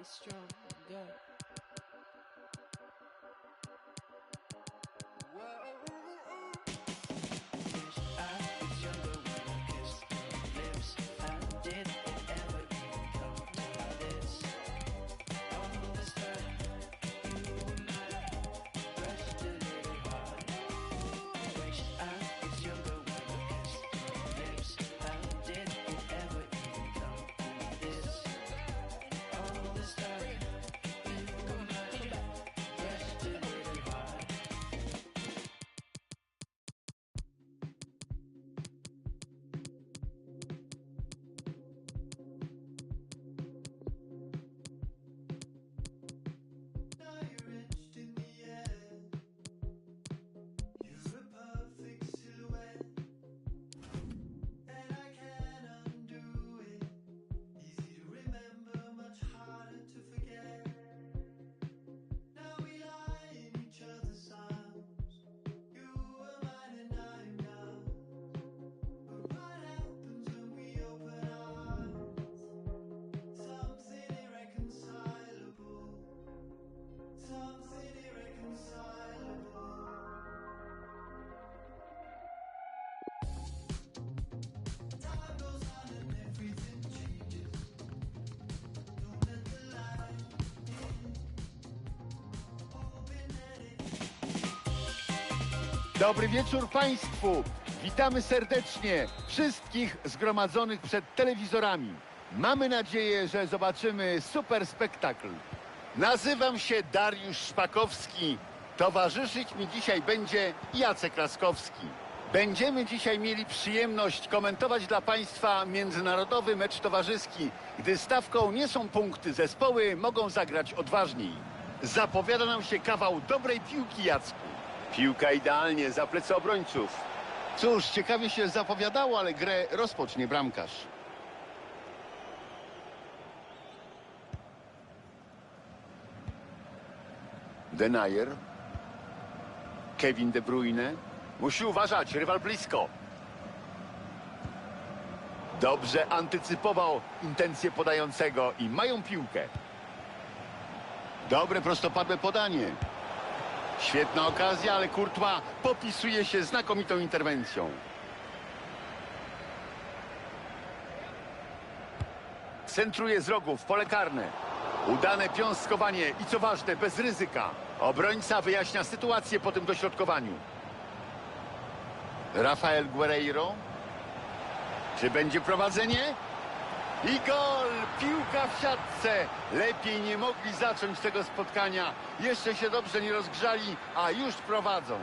be strong and good. Dobry wieczór Państwu! Witamy serdecznie wszystkich zgromadzonych przed telewizorami. Mamy nadzieję, że zobaczymy super spektakl. Nazywam się Dariusz Szpakowski. Towarzyszyć mi dzisiaj będzie Jacek Laskowski. Będziemy dzisiaj mieli przyjemność komentować dla Państwa międzynarodowy mecz towarzyski, gdy stawką nie są punkty, zespoły mogą zagrać odważniej. Zapowiada nam się kawał dobrej piłki, Jacku. Piłka idealnie za plecy obrońców. Cóż, ciekawie się zapowiadało, ale grę rozpocznie bramkarz. Denayer. Kevin De Bruyne. Musi uważać, rywal blisko. Dobrze antycypował intencje podającego i mają piłkę. Dobre prostopadłe podanie. Świetna okazja, ale Courtois popisuje się znakomitą interwencją. Centruje z rogu w pole karne. Udane piąstkowanie i co ważne, bez ryzyka. Obrońca wyjaśnia sytuację po tym dośrodkowaniu. Rafael Guerreiro. Czy będzie prowadzenie? I gol! Piłka w siatce! Lepiej nie mogli zacząć tego spotkania. Jeszcze się dobrze nie rozgrzali, a już prowadzą.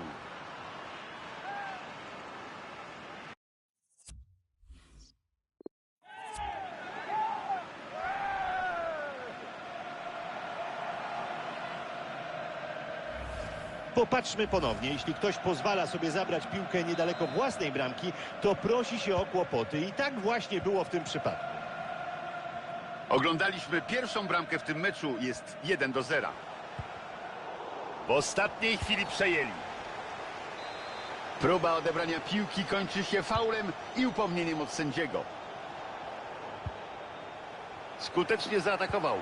Popatrzmy ponownie. Jeśli ktoś pozwala sobie zabrać piłkę niedaleko własnej bramki, to prosi się o kłopoty. I tak właśnie było w tym przypadku. Oglądaliśmy pierwszą bramkę w tym meczu. Jest 1 do 0. W ostatniej chwili przejęli. Próba odebrania piłki kończy się faulem i upomnieniem od sędziego. Skutecznie zaatakował.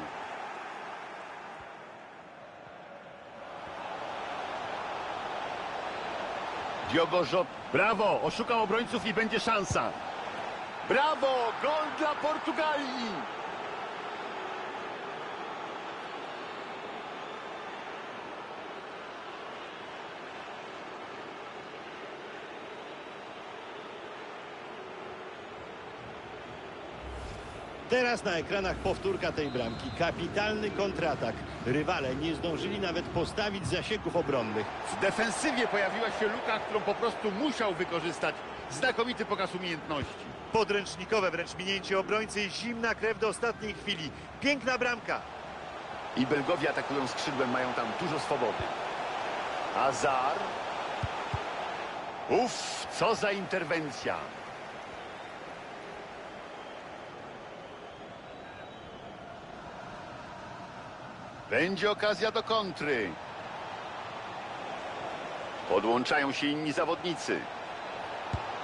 Diogo Jota. Brawo! Oszukał obrońców i będzie szansa. Brawo! Gol dla Portugalii! Teraz na ekranach powtórka tej bramki. Kapitalny kontratak. Rywale nie zdążyli nawet postawić zasięgów obronnych. W defensywie pojawiła się luka, którą po prostu musiał wykorzystać. Znakomity pokaz umiejętności. Podręcznikowe wręcz minięcie obrońcy i zimna krew do ostatniej chwili. Piękna bramka. I Belgowie atakują skrzydłem, mają tam dużo swobody. Azar. Uff, co za interwencja. Będzie okazja do kontry. Podłączają się inni zawodnicy.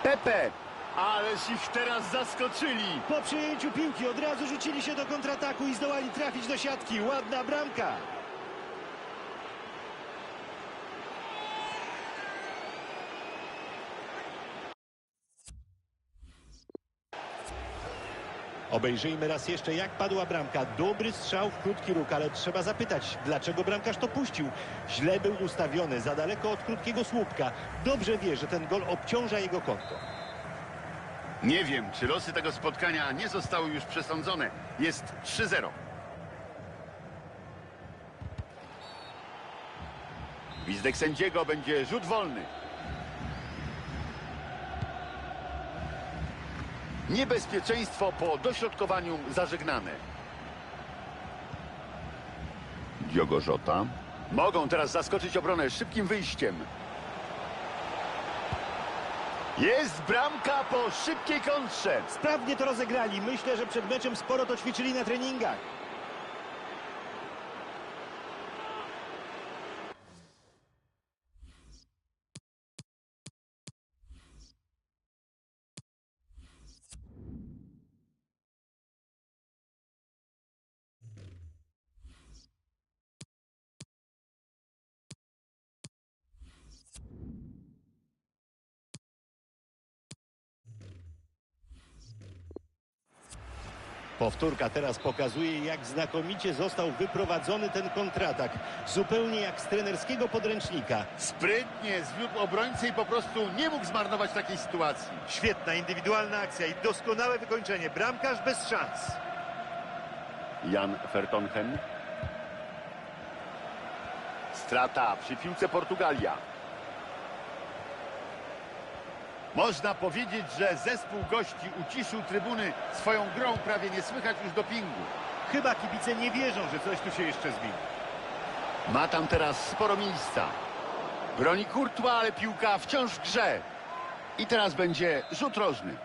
Pepe Ależ ich teraz zaskoczyli. Po przyjęciu piłki od razu rzucili się do kontrataku i zdołali trafić do siatki. Ładna bramka. Obejrzyjmy raz jeszcze, jak padła bramka. Dobry strzał w krótki róg, ale trzeba zapytać, dlaczego bramkarz to puścił. Źle był ustawiony, za daleko od krótkiego słupka. Dobrze wie, że ten gol obciąża jego konto. Nie wiem, czy losy tego spotkania nie zostały już przesądzone. Jest 3-0. Gwizdek sędziego będzie rzut wolny. Niebezpieczeństwo po dośrodkowaniu zażegnane. Diogo Jota. Mogą teraz zaskoczyć obronę szybkim wyjściem. Jest bramka po szybkiej kontrze. Sprawnie to rozegrali. Myślę, że przed meczem sporo to ćwiczyli na treningach. Powtórka teraz pokazuje, jak znakomicie został wyprowadzony ten kontratak. Zupełnie jak z trenerskiego podręcznika. Sprytnie zwiódł obrońcę i po prostu nie mógł zmarnować takiej sytuacji. Świetna indywidualna akcja i doskonałe wykończenie. Bramkarz bez szans. Jan Vertongen. Strata przy piłce Portugalia. Można powiedzieć, że zespół gości uciszył trybuny swoją grą, prawie nie słychać już dopingu. Chyba kibice nie wierzą, że coś tu się jeszcze zmieni. Ma tam teraz sporo miejsca. Broni Courtois, ale piłka wciąż w grze. I teraz będzie rzut rożny.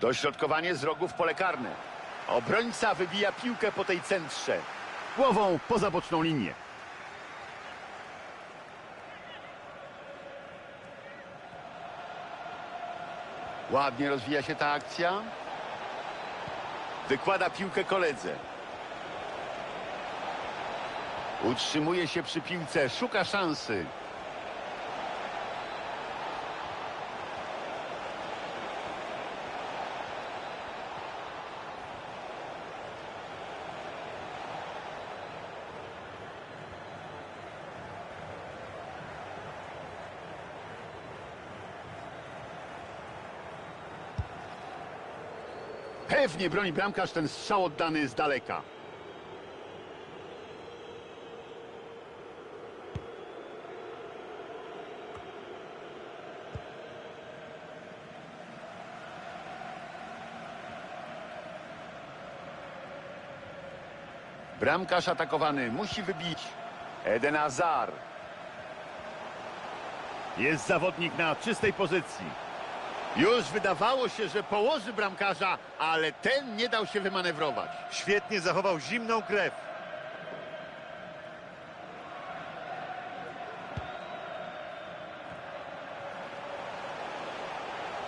Dośrodkowanie z rogu w pole karne. Obrońca wybija piłkę po tej centrze. Głową poza boczną linię. Ładnie rozwija się ta akcja. Wykłada piłkę koledze. Utrzymuje się przy piłce, szuka szansy. Pewnie broni bramkarz ten strzał oddany z daleka. Bramkarz atakowany musi wybić. Eden Hazard. Jest zawodnik na czystej pozycji. Już wydawało się, że położy bramkarza, ale ten nie dał się wymanewrować. Świetnie zachował zimną krew.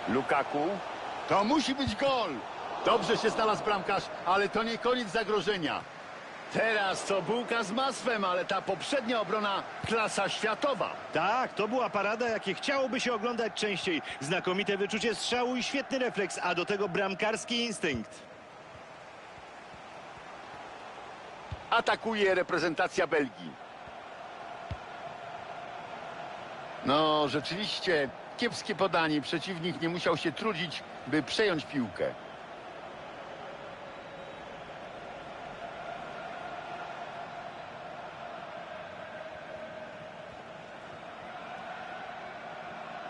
Lukaku. To musi być gol. Dobrze się znalazł bramkarz, ale to nie koniec zagrożenia. Teraz to bułka z masłem, ale ta poprzednia obrona klasa światowa. Tak, to była parada, jakie chciałoby się oglądać częściej. Znakomite wyczucie strzału i świetny refleks, a do tego bramkarski instynkt. Atakuje reprezentacja Belgii. No, rzeczywiście kiepskie podanie. Przeciwnik nie musiał się trudzić, by przejąć piłkę.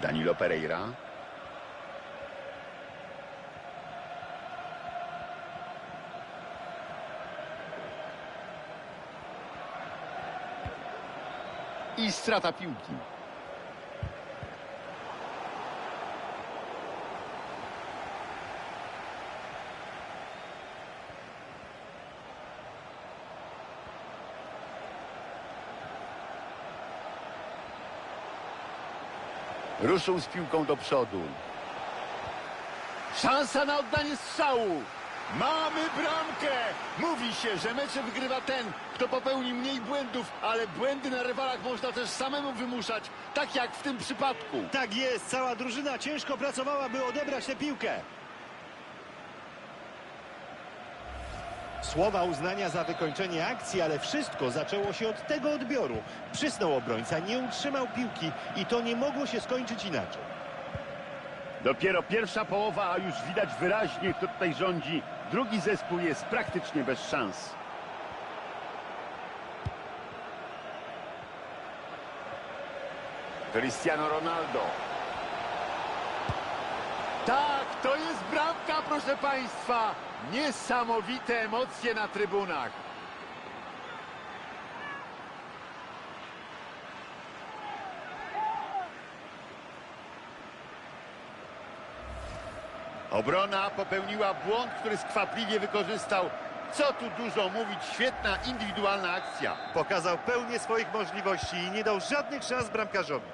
Danilo Pereira. I strata piłki. Ruszył z piłką do przodu. Szansa na oddanie strzału. Mamy bramkę! Mówi się, że mecze wygrywa ten, kto popełni mniej błędów, ale błędy na rywalach można też samemu wymuszać, tak jak w tym przypadku. Tak jest, cała drużyna ciężko pracowała, by odebrać tę piłkę. Słowa uznania za wykończenie akcji, ale wszystko zaczęło się od tego odbioru. Przysnął obrońca, nie utrzymał piłki i to nie mogło się skończyć inaczej. Dopiero pierwsza połowa, a już widać wyraźnie, kto tutaj rządzi. Drugi zespół jest praktycznie bez szans. Cristiano Ronaldo. Tak, to jest bramka, proszę Państwa. Niesamowite emocje na trybunach. Obrona popełniła błąd, który skwapliwie wykorzystał. Co tu dużo mówić, świetna indywidualna akcja. Pokazał pełnię swoich możliwości i nie dał żadnych szans bramkarzowi.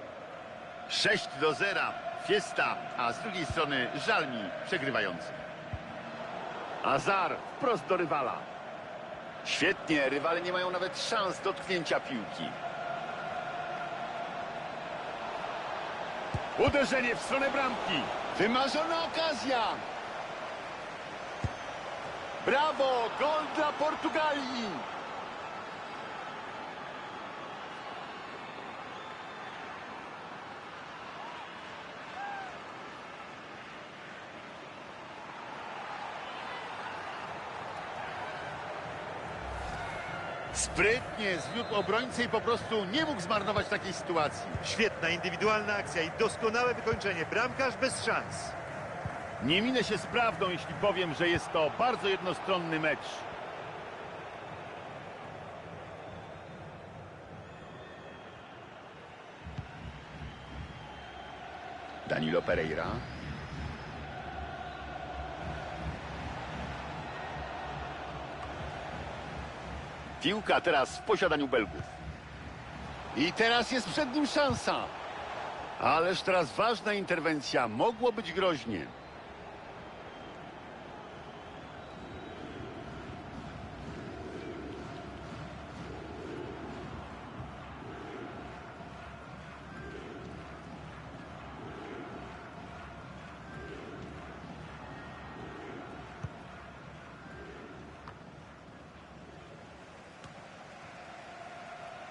6 do 0. Fiesta, a z drugiej strony żal mi przegrywający. Azar wprost do rywala. Świetnie, rywale nie mają nawet szans dotknięcia piłki. Uderzenie w stronę bramki. Wymarzona okazja. Brawo, gol dla Portugalii. Sprytnie zwiódł obrońcę i po prostu nie mógł zmarnować takiej sytuacji. Świetna indywidualna akcja i doskonałe wykończenie. Bramkarz bez szans. Nie minę się z prawdą, jeśli powiem, że jest to bardzo jednostronny mecz. Danilo Pereira. Piłka teraz w posiadaniu Belgów. I teraz jest przed nim szansa. Ależ teraz ważna interwencja. Mogło być groźnie.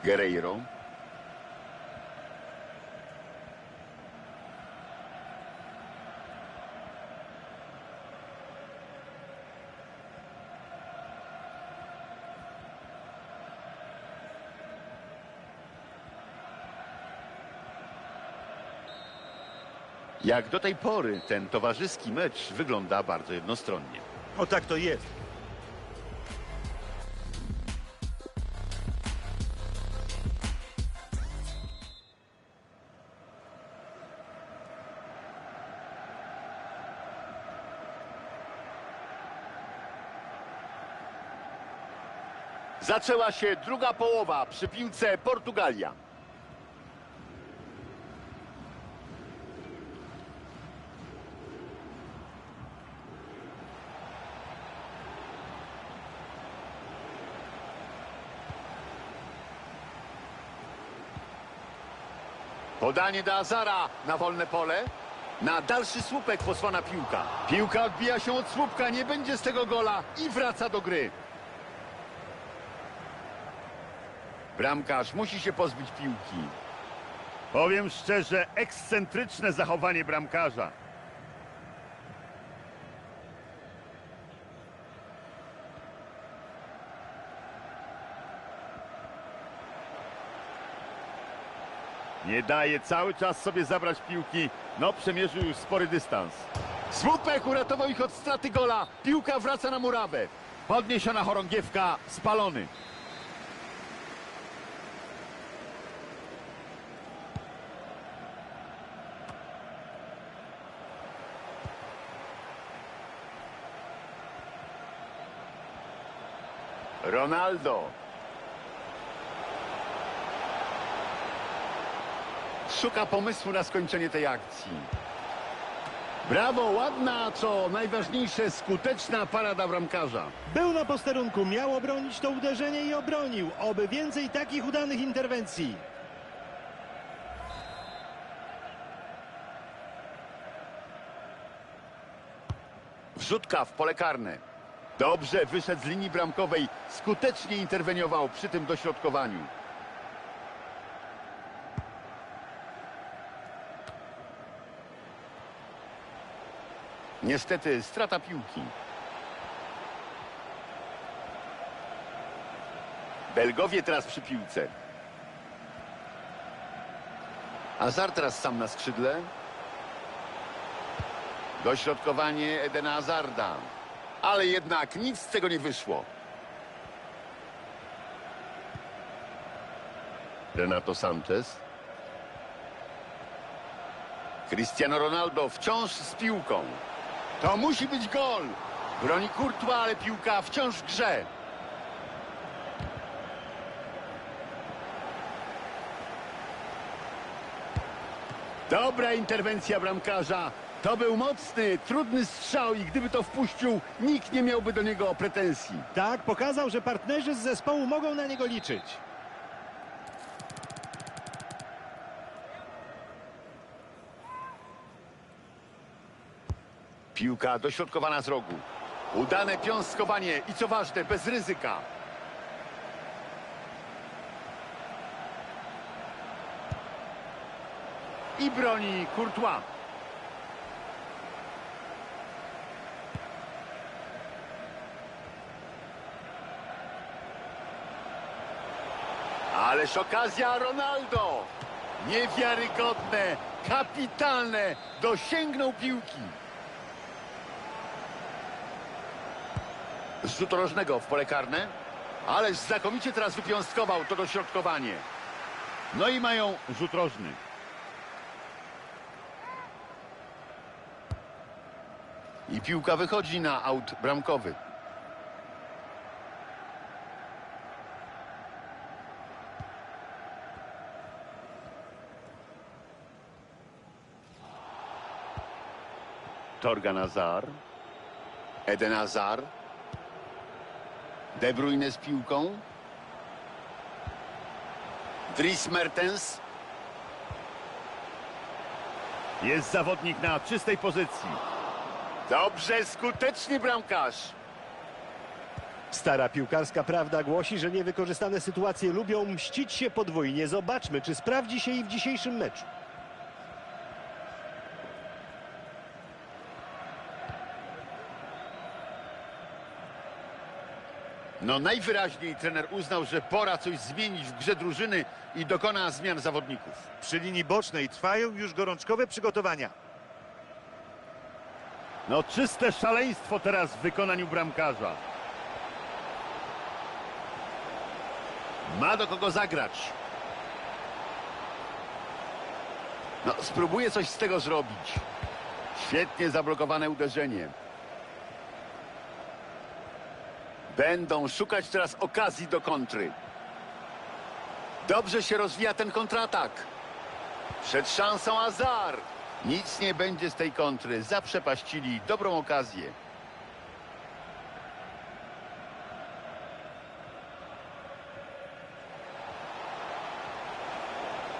Guerreiro. Jak do tej pory ten towarzyski mecz wygląda bardzo jednostronnie. O tak to jest. Zaczęła się druga połowa przy piłce Portugalia. Podanie do Azara na wolne pole. Na dalszy słupek posłana piłka. Piłka odbija się od słupka, nie będzie z tego gola i wraca do gry. Bramkarz musi się pozbyć piłki. Powiem szczerze, ekscentryczne zachowanie bramkarza. Nie daje cały czas sobie zabrać piłki. No, przemierzył już spory dystans. Słupek uratował ich od straty gola. Piłka wraca na murawę. Podniesiona chorągiewka, spalony. Ronaldo. Szuka pomysłu na skończenie tej akcji. Brawo, ładna, co najważniejsze, skuteczna parada bramkarza. Był na posterunku, miał obronić to uderzenie i obronił. Oby więcej takich udanych interwencji. Wrzutka w pole karne. Dobrze wyszedł z linii bramkowej, skutecznie interweniował przy tym dośrodkowaniu. Niestety strata piłki. Belgowie teraz przy piłce. Azar teraz sam na skrzydle. Dośrodkowanie Edena Hazarda. Ale jednak nic z tego nie wyszło. Renato Sanchez. Cristiano Ronaldo wciąż z piłką. To musi być gol. Broni Courtois, ale piłka wciąż w grze. Dobra interwencja bramkarza. To był mocny, trudny strzał i gdyby to wpuścił, nikt nie miałby do niego pretensji. Tak, pokazał, że partnerzy z zespołu mogą na niego liczyć. Piłka dośrodkowana z rogu. Udane piąstkowanie i co ważne, bez ryzyka. I broni Courtois. Ależ okazja Ronaldo. Niewiarygodne, kapitalne. Dosięgnął piłki. Z rzutu rożnego w pole karne. Ależ znakomicie teraz wypiąstkował to dośrodkowanie. No i mają rzut rożny. I piłka wychodzi na aut bramkowy. Torgan Hazard. Eden Hazard. De Bruyne z piłką. Dries Mertens. Jest zawodnik na czystej pozycji. Dobrze, skuteczny bramkarz. Stara piłkarska prawda głosi, że niewykorzystane sytuacje lubią mścić się podwójnie. Zobaczmy, czy sprawdzi się i w dzisiejszym meczu. No najwyraźniej trener uznał, że pora coś zmienić w grze drużyny i dokona zmian zawodników. Przy linii bocznej trwają już gorączkowe przygotowania. No czyste szaleństwo teraz w wykonaniu bramkarza. Ma do kogo zagrać. No spróbuje coś z tego zrobić. Świetnie zablokowane uderzenie. Będą szukać teraz okazji do kontry. Dobrze się rozwija ten kontratak. Przed szansą Azar. Nic nie będzie z tej kontry. Zaprzepaścili dobrą okazję.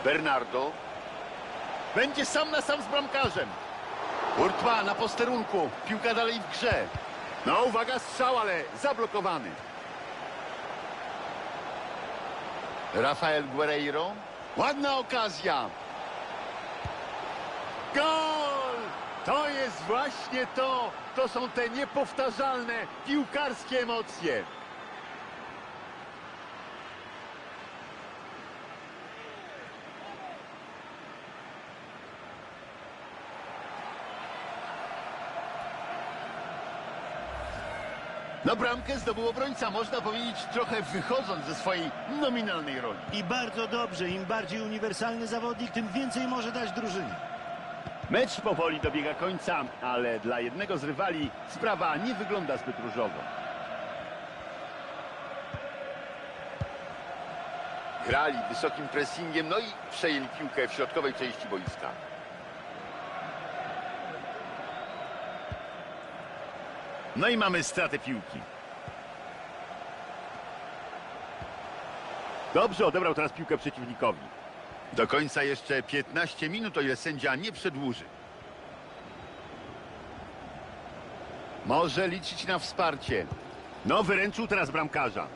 Bernardo. Będzie sam na sam z bramkarzem. Courtois na posterunku. Piłka dalej w grze. No uwaga, strzał, ale zablokowany. Rafael Guerreiro. Ładna okazja. Gol! To jest właśnie to. To są te niepowtarzalne piłkarskie emocje. Bramkę zdobył obrońca, można powiedzieć trochę wychodząc ze swojej nominalnej roli. I bardzo dobrze, im bardziej uniwersalny zawodnik, tym więcej może dać drużynie. Mecz powoli dobiega końca, ale dla jednego z rywali sprawa nie wygląda zbyt różowo. Grali wysokim pressingiem, no i przejęli piłkę w środkowej części boiska. No i mamy stratę piłki. Dobrze odebrał teraz piłkę przeciwnikowi. Do końca jeszcze 15 minut, o ile sędzia nie przedłuży. Może liczyć na wsparcie. No, wyręczył teraz bramkarza.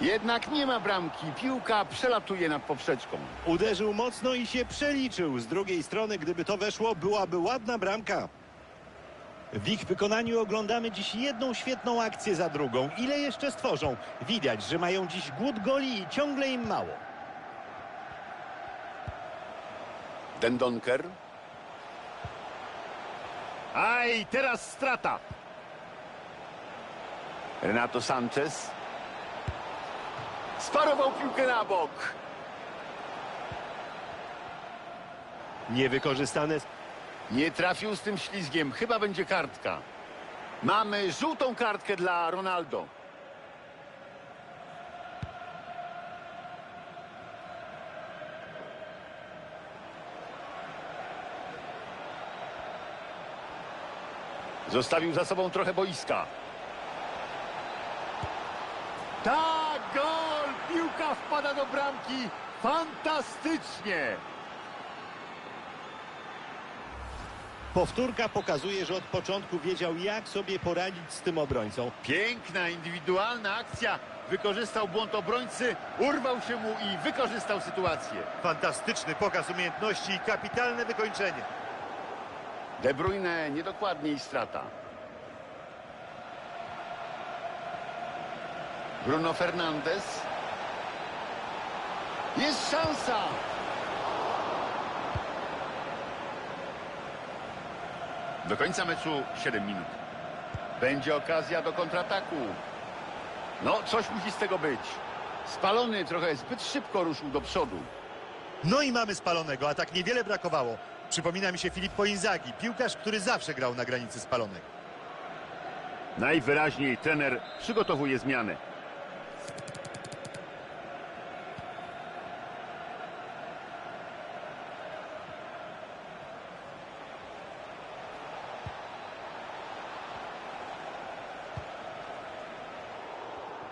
Jednak nie ma bramki. Piłka przelatuje nad poprzeczką. Uderzył mocno i się przeliczył. Z drugiej strony, gdyby to weszło, byłaby ładna bramka. W ich wykonaniu oglądamy dziś jedną świetną akcję za drugą. Ile jeszcze stworzą? Widać, że mają dziś głód goli i ciągle im mało. Dendonker. Aj, teraz strata. Renato Sanchez. Sparował piłkę na bok. Niewykorzystane Nie trafił z tym ślizgiem. Chyba będzie kartka. Mamy żółtą kartkę dla Ronaldo. Zostawił za sobą trochę boiska. Tak, gol! Piłka wpada do bramki. Fantastycznie! Powtórka pokazuje, że od początku wiedział, jak sobie poradzić z tym obrońcą. Piękna, indywidualna akcja. Wykorzystał błąd obrońcy, urwał się mu i wykorzystał sytuację. Fantastyczny pokaz umiejętności i kapitalne wykończenie. De Bruyne niedokładnie i strata. Bruno Fernandes. Jest szansa! Do końca meczu 7 minut. Będzie okazja do kontrataku. No, coś musi z tego być. Spalony trochę zbyt szybko ruszył do przodu. No i mamy spalonego, a tak niewiele brakowało. Przypomina mi się Filippo Inzaghi, piłkarz, który zawsze grał na granicy spalonego. Najwyraźniej trener przygotowuje zmianę.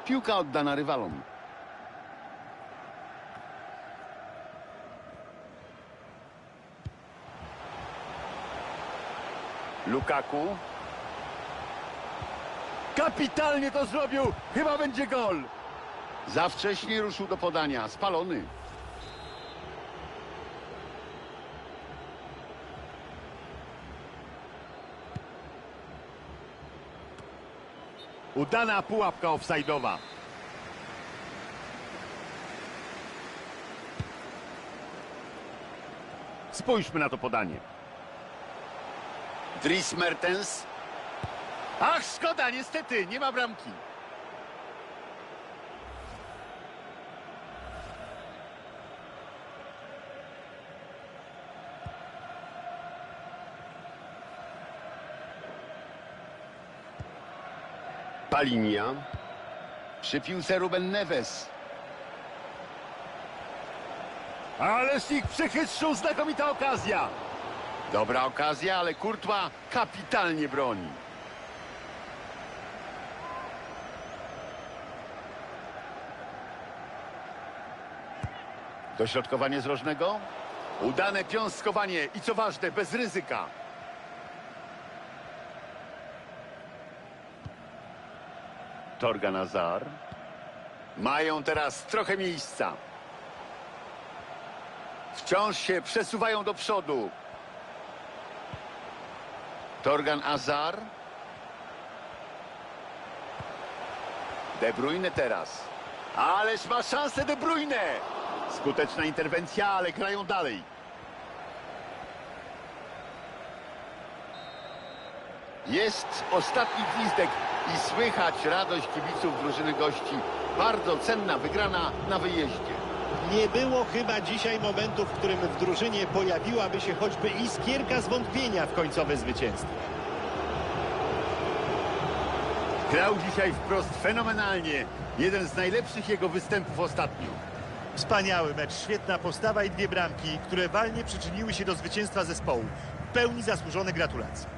Piłka oddana rywalom. Lukaku. Kapitalnie to zrobił! Chyba będzie gol! Za wcześnie ruszył do podania. Spalony. Udana pułapka offside'owa. Spójrzmy na to podanie. Dries Mertens. Ach, szkoda, niestety, nie ma bramki. Palinia. Przy piłce Ruben Neves. Ależ ich przechytrzył, znakomita okazja. Dobra okazja, ale Kurtła kapitalnie broni. Dośrodkowanie z rożnego. Udane piąstkowanie i co ważne, bez ryzyka. Torga Nazar. Mają teraz trochę miejsca. Wciąż się przesuwają do przodu. Torgan Azar. De Bruyne teraz. Ależ ma szansę De Bruyne. Skuteczna interwencja, ale grają dalej. Jest ostatni gwizdek i słychać radość kibiców drużyny gości. Bardzo cenna wygrana na wyjeździe. Nie było chyba dzisiaj momentu, w którym w drużynie pojawiłaby się choćby iskierka zwątpienia w końcowe zwycięstwo. Grał dzisiaj wprost fenomenalnie. Jeden z najlepszych jego występów ostatnio. Wspaniały mecz, świetna postawa i dwie bramki, które walnie przyczyniły się do zwycięstwa zespołu. W pełni zasłużone gratulacje.